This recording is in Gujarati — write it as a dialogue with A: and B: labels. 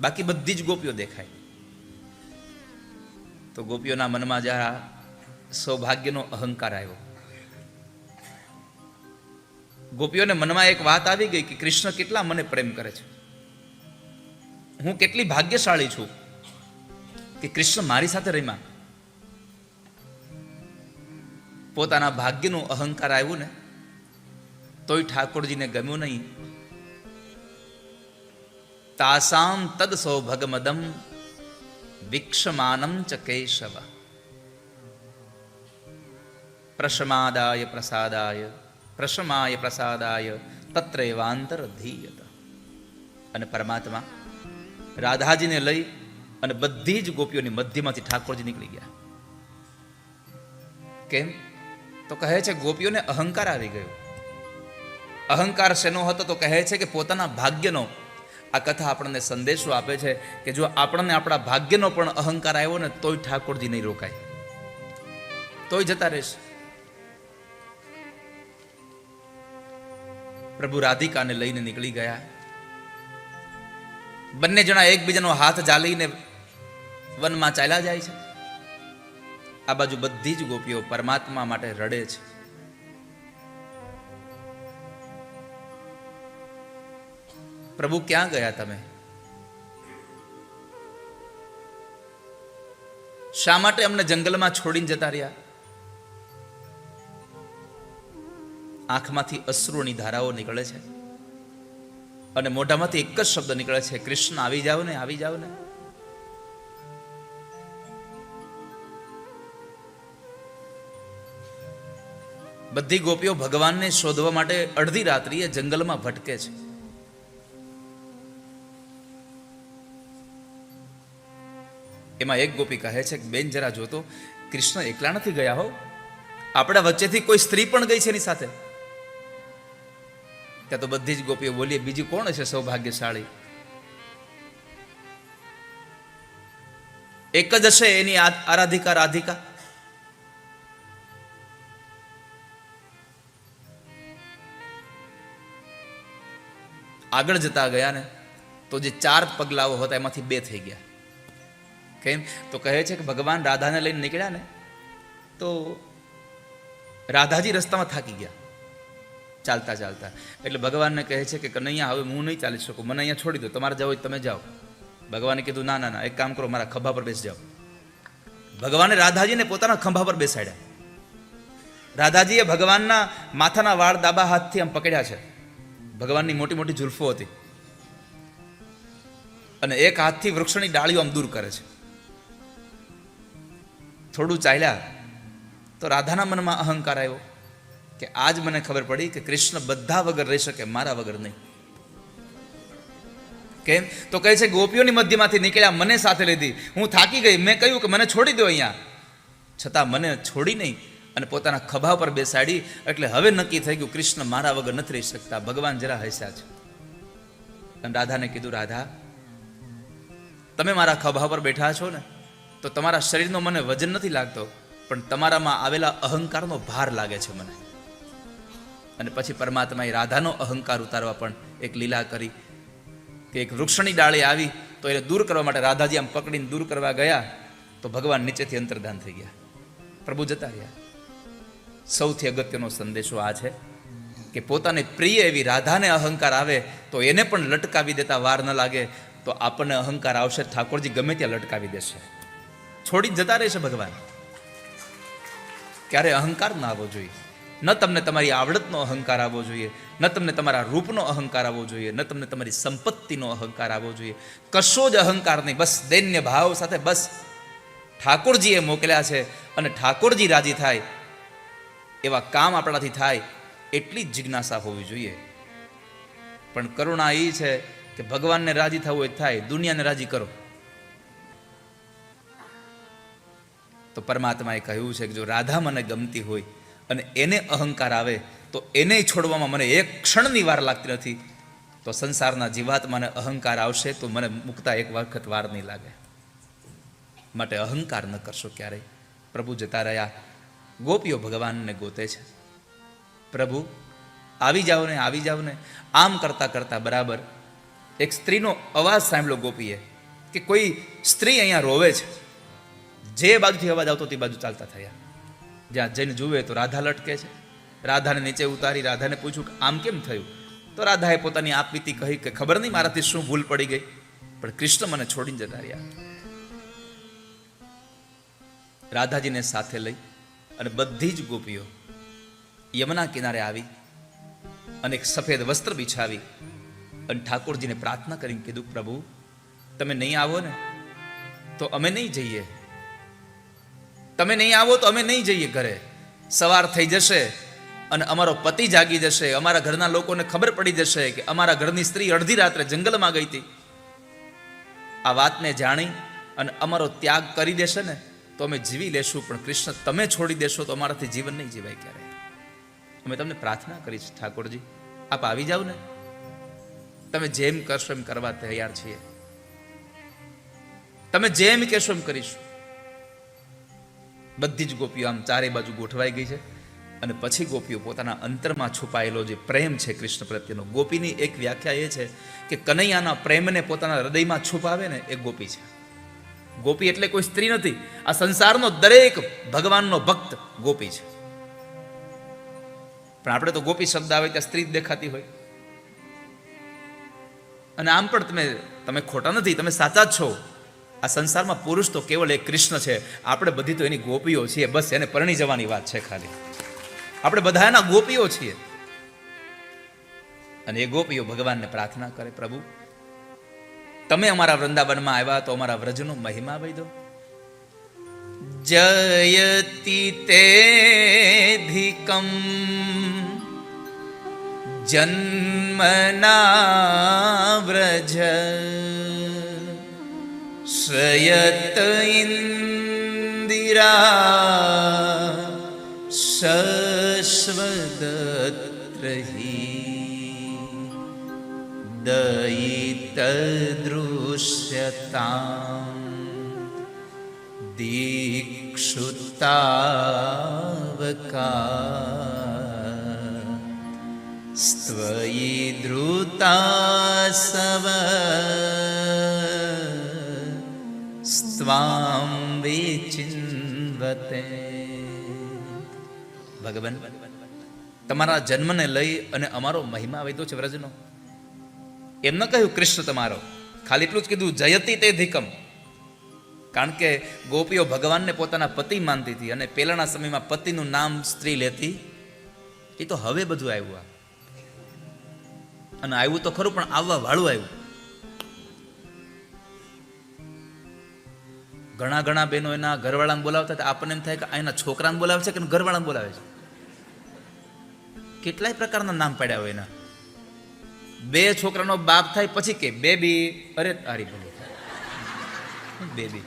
A: બાકી બધી જ ગોપીઓ દેખાય. તો ગોપીઓના મનમાં જરા સૌભાગ્યનો અહંકાર આવ્યો. ગોપીઓને મનમાં એક વાત આવી ગઈ કે કૃષ્ણ કેટલા મને પ્રેમ કરે છે. હું કેટલી ભાગ્યશાળી છું કે કૃષ્ણ મારી સાથે રમ્યા. પોતાના ભાગ્યનો અહંકાર આવ્યું ને, તોય ઠાકોરજીને ગમ્યું નહીં. તાસામ તદ સૌભગમદમ વિક્ષમાનમ ચ કેશવ પ્રશમાદાય પ્રસાદાય પ્રશમાય પ્રસાદાય તત્રેવાંતર ધીયત અને પરમાત્મા રાધાજીને લઈ અને બધી જ ગોપીઓની મધ્યમાંથી ઠાકોરજી નીકળી ગયા। કેમ? તો કહે છે, ગોપીઓને અહંકાર આવી ગયો। અહંકાર શેનો હતો? તો કહે છે કે પોતાના ભાગ્યનો આ કથા આપણને સંદેશો આપે છે કે જો આપણને આપણા ભાગ્યનો પણ અહંકાર આવ્યો ને તોય ઠાકોરજી નહીં રોકાય. તોય જતા રહેશે. પ્રભુ રાધિકાને લઈને નીકળી ગયા. બંને જણા એકબીજાનો હાથ જાલીને વનમાં ચાલ્યા જાય છે. આ બાજુ બધી જ ગોપીઓ પરમાત્મા માટે રડે છે. પ્રભુ ક્યાં ગયા તમે? શા માટે અમને જંગલમાં છોડીને જતા રહ્યા? આંખમાંથી અશ્રુની ધારાઓ નીકળે છે. અને મોઢામાંથી એક જ શબ્દ નીકળે છે, કૃષ્ણ, આવી જાઓ ને, આવી જાઓ ને. બધી ગોપીઓ ભગવાનને શોધવા માટે અડધી રાત્રિએ જંગલમાં ભટકે છે. એમાં એક ગોપી કહે છે કે, બેન, જરા જોતો કૃષ્ણ એકલા નથી ગયા હો. આપણા વચ્ચેથી કોઈ સ્ત્રી પણ ગઈ છે એની સાથે. ત્યાં તો બધી જ ગોપીઓ બોલીએ, બીજી કોણ છે સૌભાગ્યશાળી? એક જ હશે એની આરાધિકા, રાધિકા. આગળ જતા ગયા ને, તો જે ચાર પગલાઓ હતા એમાંથી બે થઈ ગયા. કેમ? તો કહે છે કે ભગવાન રાધાને લઈને નીકળ્યા ને, તો રાધાજી રસ્તામાં થાકી ગયા. ચાલતા ચાલતા. એટલે ભગવાનને કહે છે કે કનૈયા, હવે હું નહીં ચાલી શકું, મને અહીંયા છોડી દો, તમારે જાવ તમે જાઓ. ભગવાને કીધું, ના ના ના, એક કામ કરો, મારા ખભા પર બેસી જાઓ. ભગવાને રાધાજીને પોતાના ખંભા પર બેસાડ્યા. રાધાજીએ ભગવાનના માથાના વાળ દાબા હાથથી આમ પકડ્યા છે. ભગવાનની મોટી મોટી જુલ્ફો હતી. અને એક હાથથી વૃક્ષની ડાળીઓ આમ દૂર કરે છે. થોડું ચાલ્યા તો રાધાના મનમાં અહંકાર આવ્યો કે આજ મને ખબર પડી કે કૃષ્ણ બધા વગર રહી શકે, મારા વગર નહીં. કેમ? તો કહે છે, ગોપીઓની મધ્યમાંથી નીકળ્યા, મને સાથે લીધી હું થાકી ગઈ. મેં કહ્યું કે મને છોડી દો અહીંયા. છતાં મને છોડી નહીં અને પોતાના ખભા પર બેસાડી એટલે હવે નક્કી થઈ ગયું કૃષ્ણ મારા વગર નથી રહી શકતા. ભગવાન જરા હસ્યા છે. અને રાધાને કીધું, રાધા, તમે મારા ખભા પર બેઠા છો ને? તો તમારા શરીરનો મને વજન નથી લાગતો, પણ તમારામાં આવેલા અહંકારનો ભાર લાગે છે મને. અને પછી પરમાત્માએ રાધાનો અહંકાર ઉતારવા પણ એક લીલા કરી કે એક વૃક્ષની ડાળી આવી તો એને દૂર કરવા માટે રાધાજી આમ પકડીને દૂર કરવા ગયા તો ભગવાન નીચેથી અંતર્ધાન થઈ ગયા. પ્રભુ જતા રહ્યા. સૌથી અગત્યનો સંદેશો આ છે કે પોતાને પ્રિય એવી રાધાને અહંકાર આવે તો એને પણ લટકાવી દેતા વાર ન લાગે તો આપણને અહંકાર આવશે. ઠાકોરજી ગમે ત્યાં લટકાવી દેશે. છોડી જતા રહેશે ભગવાન. ક્યારે અહંકાર ના આવવો જોઈએ. ન તમને તમારી આવડતનો અહંકાર આવવો જોઈએ, ન તમને તમારા રૂપનો અહંકાર આવવો જોઈએ, ન તમને તમારી સંપત્તિનો અહંકાર આવવો જોઈએ. કશો જ અહંકાર નહીં, બસ દૈન્ય ભાવ સાથે બસ ઠાકોરજીએ મોકલ્યા છે અને ઠાકોરજી રાજી થાય, એવા કામ આપણાથી થાય, એટલી જ જિજ્ઞાસા હોવી જોઈએ. પણ કરુણા એ છે કે ભગવાનને રાજી થવું એ થાય, દુનિયાને રાજી કરો. તો પરમાત્માએ કહ્યું છે કે જો રાધા મને ગમતી હોય અને એને અહંકાર આવે, તો એને છોડવામાં મને એક ક્ષણની વાર લાગતી નથી, તો સંસારના જીવાત્માને અહંકાર આવશે તો મને મુકતા એક વખત વાર નહીં લાગે. માટે અહંકાર ન કરશો ક્યારેય. પ્રભુ જતા રહ્યા. ગોપીઓ ભગવાનને ગોતે છે. પ્રભુ, આવી જાઓ ને, આવી જાઓ ને. આમ કરતા કરતા બરાબર એક સ્ત્રીનો અવાજ સાંભળ્યો ગોપીએ કે કોઈ સ્ત્રી અહીંયા રોવે છે. જે બાજુથી અવાજ આવતો તે બાજુ ચાલતા થયા. જ્યાં જઈને જુએ તો રાધા લટકે છે. રાધાને નીચે ઉતારી, રાધાને પૂછ્યું કે આમ કેમ થયું? તો રાધાએ પોતાની આપવીતી કહી કે ખબર નહીં મારાથી શું ભૂલ પડી ગઈ, પણ કૃષ્ણ મને છોડીને જતા રહ્યા. રાધાજીને સાથે લઈ અને બધી જ ગોપીઓ યમુના કિનારે આવી અને એક સફેદ વસ્ત્ર બિછાવી અને ઠાકોરજીને પ્રાર્થના કરીને કીધું, પ્રભુ, તમે નહીં આવો ને, તો અમે નહીં જઈએ. તમે નહીં આવો તો અમે નહીં જઈએ ઘરે. સવાર થઈ જશે અને અમારો પતિ જાગી જશે. અમારા ઘરના લોકોને ખબર પડી જશે કે અમારા ઘરની સ્ત્રી અડધી રાત્રે જંગલમાં ગઈ હતી. આ વાતને જાણી અને અમારો ત્યાગ કરી દેશે ને, તો અમે જીવી લેશું. પણ કૃષ્ણ, તમે છોડી દેશો તો અમારાથી જીવન નહીં જીવાય ક્યારે અમે તમને પ્રાર્થના કરીશ, ઠાકોરજી. આપ આવી જાઓ ને. તમે જેમ કરશો એમ કરવા તૈયાર છીએ. તમે જેમ કહેશો એમ કરીશું. બધી જ ગોપીઓ આમ ચારે બાજુ ગોઠવાઈ ગઈ છે અને પછી ગોપીઓ પોતાના અંતરમાં છુપાયેલો જે પ્રેમ છે કૃષ્ણ પ્રત્યેનો, ગોપીની એક વ્યાખ્યા એ છે કે કનૈયાના પ્રેમને પોતાના હૃદયમાં છુપાવે ને એ ગોપી છે. ગોપી એટલે કોઈ સ્ત્રી નથી, આ સંસારનો દરેક ભગવાનનો ભક્ત ગોપી છે. પણ આપણે તો ગોપી શબ્દ આવે ત્યાં સ્ત્રી જ દેખાતી હોય. અને આમ પણ તમે તમે ખોટા નથી, તમે સાચા જ છો. આ સંસારમાં પુરુષ તો કેવળ એક કૃષ્ણ છે. આપણે બધી તો એની ગોપીઓ છીએ. બસ એને પરણી જવાની વાત છે ખાલી. આપણે બધા એના ગોપીઓ છીએ. અને એ ગોપીઓ ભગવાનને પ્રાર્થના કરે, પ્રભુ, તમે અમારા વૃંદાવનમાં આવ્યા તો અમારા વ્રજનો મહિમા કહી દો. જયતિ તેધિકમ જન્મના વ્રજ. શ્રયત ઇન્દિરા શશ્વદત્રહી દયિતદૃશ્યતામ દીક્ષુતાવકા સ્ત્વયી ધૃતાસવ સ્વામ વિચિન્વતે ભગવાન તમારા જન્મને લઈ અને અમારો મહિમા વધ્યો છે વ્રજનો. એમ ન કહ્યું કૃષ્ણ તમારો. ખાલી એટલું જ કીધું, જયતી તે ધિકમ. કારણ કે ગોપીઓ ભગવાનને પોતાના પતિ માનતી હતી અને પહેલાના સમયમાં પતિનું નામ સ્ત્રી લેતી. એ તો હવે બધું આવ્યું આ. અને આવ્યું તો ખરું, પણ આવવા વાળું આવ્યું. ઘણા ઘણા બહેનો એના ઘરવાળાને બોલાવતા હતા. આપણને એમ થાય કે એના છોકરાને બોલાવે છે કે ઘરવાળાને બોલાવે છે? કેટલાય પ્રકારના નામ પાડ્યા હોય એના. બે છોકરાનો બાપ થાય પછી કે, બેબી, અરે તારી બોલી બેબી.